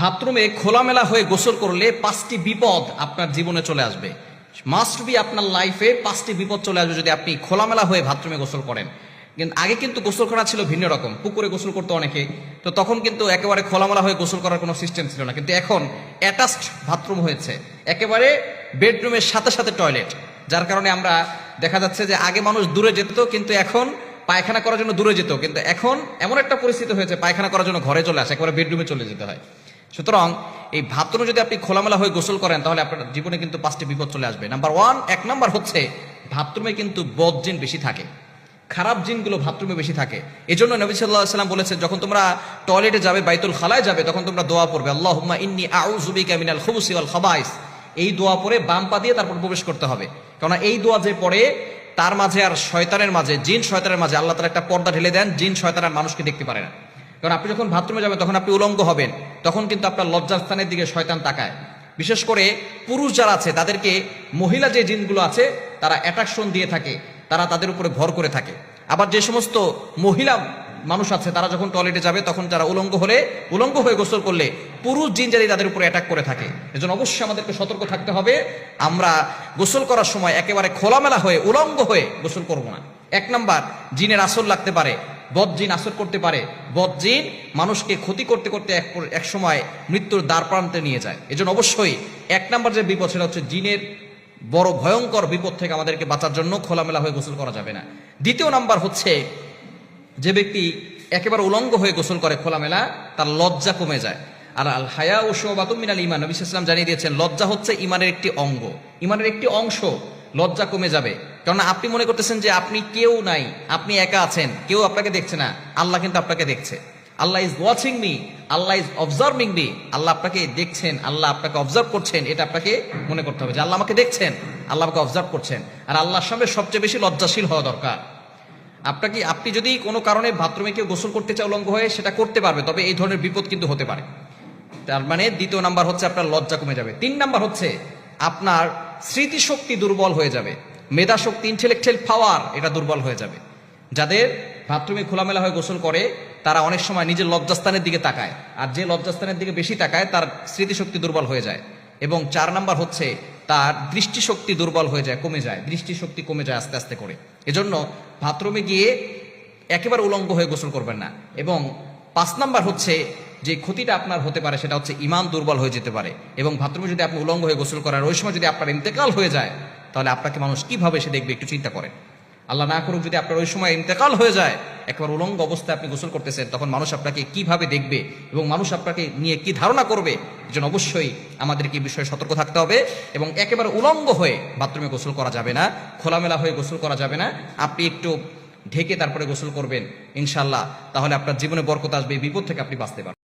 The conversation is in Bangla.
বাথরুমে খোলামেলা হয়ে গোসল করলে পাঁচটি বিপদ আপনার জীবনে চলে আসবে। মাস্ট বি আপনার লাইফে পাঁচটি বিপদ চলে আসবে যদি আপনি খোলামেলা হয়ে বাথরুমে গোসল করেন। কিন্তু আগে কিন্তু গোসল করা ছিল ভিন্ন রকম। পুকুরে গোসল করতো অনেকে। তো তখন কিন্তু একেবারে খোলামেলা হয়ে গোসল করার কোনো সিস্টেম ছিল না। কিন্তু এখন অ্যাটাচড বাথরুম হয়েছে। একেবারে বেডরুমের সাথে সাথে টয়লেট যার কারণে আমরা দেখা যাচ্ছে যে আগে মানুষ দূরে যেত, কিন্তু এখন পায়খানা করার জন্য দূরে যেত। কিন্তু এখন এমন একটা পরিস্থিতি হয়েছে, পায়খানা করার জন্য ঘরে চলে আসে। একেবারে বেডরুমে চলে যেতে হয়। সুতরাং এই বাথরুমে যদি আপনি খোলামেলা হয়ে গোসল করেন, তাহলে আপনার জীবনে কিন্তু পাঁচটি বিপদ চলে আসবে। নাম্বার ওয়ান এক নাম্বার হচ্ছে বাথরুমে কিন্তু বদ জিন বেশি থাকে। খারাপ জিনগুলো বাথরুমে বেশি থাকে। এই জন্য নবী সাল্লাহ সাল্লাম বলেছে যখন তোমরা টয়লেটে যাবে, বাইতুল খালায় যাবে, তখন তোমরা দোয়া পড়বে আল্লাহ ইন্নি আউজুবিকা মিনাল খুবুসি ওয়াল খাবাইস। এই দোয়া পরে বাম পা দিয়ে তারপর প্রবেশ করতে হবে। কারণ এই দোয়া যে পড়ে, তার মাঝে আর শয়তানের মাঝে, জিন শয়তানের মাঝে আল্লাহ তালা একটা পর্দা ঢেলে দেন, জিন শয়তানের মানুষকে দেখতে পারে না। কারণ আপনি যখন বাথরুমে যাবেন, তখন আপনি উলঙ্গ হবেন। তখন কিন্তু আপনার লজ্জার স্থানের দিকে শয়তান তাকায়। বিশেষ করে পুরুষ যারা আছে, তাদেরকে মহিলা যে জিনগুলো আছে, তারা অ্যাট্রাকশন দিয়ে থাকে। তারা তাদের উপরে ভর করে থাকে। আবার যে সমস্ত মহিলা মানুষ আছে, তারা যখন টয়লেটে যাবে, তখন তারা উলঙ্গ হলে, উলঙ্গ হয়ে গোসল করলে পুরুষ জিন যদি তাদের উপরে অ্যাটাক করে থাকে। এজন্য অবশ্যই আমাদেরকে সতর্ক থাকতে হবে। আমরা গোসল করার সময় একেবারে খোলামেলা হয়ে, উলঙ্গ হয়ে গোসল করব না। এক নাম্বার, জিনের আসর লাগতে পারে। বদ জিন আসর করতে পারে। বদ জিন মানুষকে ক্ষতি করতে করতে এক এক সময় মৃত্যুর দ্বার প্রান্তে নিয়ে যায়। এজন্য অবশ্যই এক নম্বর যে বিপদ সেটা হচ্ছে জিনের বড় ভয়ঙ্কর বিপদ থেকে আমাদেরকে বাঁচার জন্য খোলামেলা হয়ে গোসল করা যাবে না। দ্বিতীয় নাম্বার হচ্ছে যে ব্যক্তি একেবারে উলঙ্গ হয়ে গোসল করে খোলামেলা, তার লজ্জা কমে যায়। আর আল হায়া ও শোবাতুম মিনাল ইমান নবী ইসলাম জানিয়ে দিয়েছেন, লজ্জা হচ্ছে ইমানের একটি অঙ্গ। ইমানের একটি অংশ লজ্জা কমে যাবে। কারণ আপনি মনে করতেছেন যে আপনি কেউ নাই, আপনি একা আছেন, কেউ আপনাকে দেখছে না, আল্লাহ কিন্তু আপনাকে দেখছে। Allah is watching me Allah is observing me আল্লাহ আপনাকে দেখছেন, আল্লাহ আপনাকে অবজার্ভ করছেন, এটা আপনাকে মনে করতে হবে যে আল্লাহ আমাকে দেখছেন, আল্লাহ আমাকে অবজার্ভ করছেন। আর আল্লাহর সামনে সবচেয়ে বেশি লজ্জাশীল হওয়া দরকার। আপনাকে আপনি যদি কোনো কারণে বাথরুমে কেউ গোসল করতে চাও উলঙ্গ হয়ে, সেটা করতে পারবে, তবে এই ধরনের বিপদ কিন্তু হতে পারে। তার মানে দ্বিতীয় নাম্বার হচ্ছে আপনার লজ্জা কমে যাবে। তিন নাম্বার হচ্ছে, আপনার স্মৃতিশক্তি দুর্বল হয়ে যাবে। মেধা শক্তি ইন্টেলেকচুয়াল পাওয়ার এটা দুর্বল হয়ে যাবে। যাদের বাথরুমে খোলামেলা হয়ে গোসল করে, তারা অনেক সময় নিজের লজ্জাস্থানের দিকে তাকায়। আর যে লজ্জাস্থানের দিকে বেশি তাকায়, তার স্মৃতিশক্তি দুর্বল হয়ে যায়। এবং চার নাম্বার হচ্ছে, তার দৃষ্টিশক্তি দুর্বল হয়ে যায়, কমে যায়। দৃষ্টিশক্তি কমে যায় আস্তে আস্তে করে। এজন্য বাথরুমে গিয়ে একেবারে উলঙ্গ হয়ে গোসল করবেন না। এবং পাঁচ নাম্বার হচ্ছে, যে ক্ষতিটা আপনার হতে পারে, সেটা হচ্ছে ইমান দুর্বল হয়ে যেতে পারে। এবং বাথরুমে যদি আপনি উলঙ্গ হয়ে গোসল করার ওই সময় যদি আপনার ইন্তেকাল হয়ে যায় তাহলে আপনাকে মানুষ কীভাবে সে দেখবে একটু চিন্তা করেন। আল্লাহ না করুক যদি আপনার ওই সময় ইন্তেকাল হয়ে যায়, একবার উলঙ্গ অবস্থায় আপনি গোসল করতেছেন, তখন মানুষ আপনাকে কীভাবে দেখবে এবং মানুষ আপনাকে নিয়ে কি ধারণা করবে যেন অবশ্যই আমাদেরকে এই বিষয়ে সতর্ক থাকতে হবে এবং একেবারে উলঙ্গ হয়ে বাথরুমে গোসল করা যাবে না, খোলামেলা হয়ে গোসল করা যাবে না। আপনি একটু ঢেকে তারপরে গোসল করবেন ইনশাল্লাহ তাহলে আপনার জীবনে বরকত আসবে, বিপদ থেকে আপনি বাঁচতে পারবেন।